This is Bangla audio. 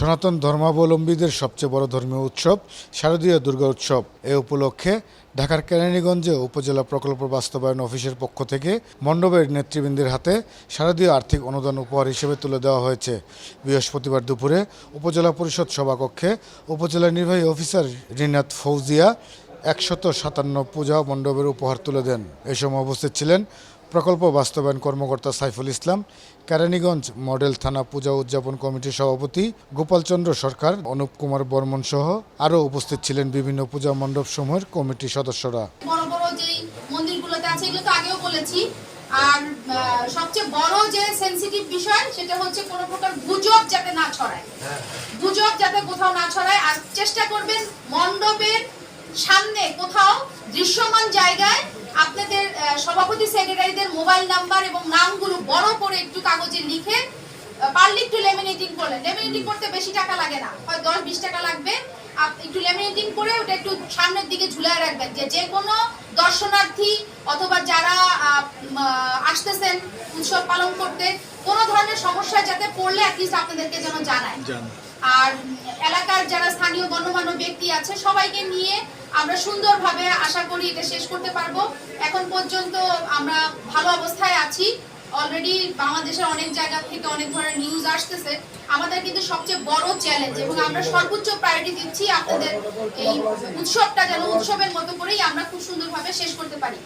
সনাতন ধর্মাবলম্বীদের সবচেয়ে বড় ধর্মীয় উৎসব শারদীয় দুর্গা উৎসব। এ উপলক্ষে ঢাকার কেরানীগঞ্জে উপজেলা প্রকল্প বাস্তবায়ন অফিসের পক্ষ থেকে মণ্ডপের নেতৃবৃন্দের হাতে শারদীয় আর্থিক অনুদান উপহার হিসেবে তুলে দেওয়া হয়েছে। বৃহস্পতিবার দুপুরে উপজেলা পরিষদ সভাকক্ষে উপজেলা নির্বাহী অফিসার রিনাত ফৌজিয়া একশত সাতান্ন পূজা মণ্ডপের উপহার তুলে দেন। এ সময় উপস্থিত ছিলেন প্রকল্প বাস্তবায়ন কর্মকর্তা সাইফুল ইসলাম, কেরানীগঞ্জ মডেল থানা পূজা উদযাপন কমিটির সভাপতি গোপালচন্দ্র সরকার, অনুপ কুমার বর্মন সহ আরও উপস্থিত ছিলেন বিভিন্ন পূজা মণ্ডপ সমূহের কমিটির সদস্যরা। আর সবচেয়ে বড় যে সেনসিটিভ বিষয়, সেটা হচ্ছে কোনো প্রকার গুজব যাতে না ছড়ায়। গুজব যাতে কোথাও না ছড়ায়। আর চেষ্টা করবেন মণ্ডপের সামনে কোথাও দৃশ্যমান জায়গায় আপনাদের সভাপতি সেক্রেটারিদের মোবাইল নাম্বার এবং নামগুলো বড় করে একটু কাগজে লিখে পারলে একটু লেমিনেটিং করলেন। লেমিনেটিং করতে বেশি টাকা লাগে না হয় দশ বিশ টাকা লাগবে। একটু লেমিনেটিং করে ওটা একটু সামনের দিকে ঝুলায় রাখবেন যে যে কোনো দর্শনার্থী অথবা যারা আসতেছেন উৎসব পালন করতে কোনো ধরনের সমস্যায় যাতে পড়লে অ্যাটলিস্ট আপনাদেরকে যেন জানায়। আর এলাকার যারা স্থানীয় গণ্যমান্য ব্যক্তি আছে সবাইকে নিয়ে আমরা সুন্দরভাবে আশা করি এটা শেষ করতে পারব। এখন পর্যন্ত আমরা ভালো অবস্থায় আছি। অলরেডি বাংলাদেশের অনেক জায়গা থেকে অনেক ধরনের নিউজ আসতেছে। আমাদের কিন্তু সবচেয়ে বড় চ্যালেঞ্জ এবং আমরা সর্বোচ্চ প্রায়োরিটি দিচ্ছি আপনাদের এই উৎসবটা যেন উৎসবের মতো করেই আমরা খুব সুন্দরভাবে শেষ করতে পারি।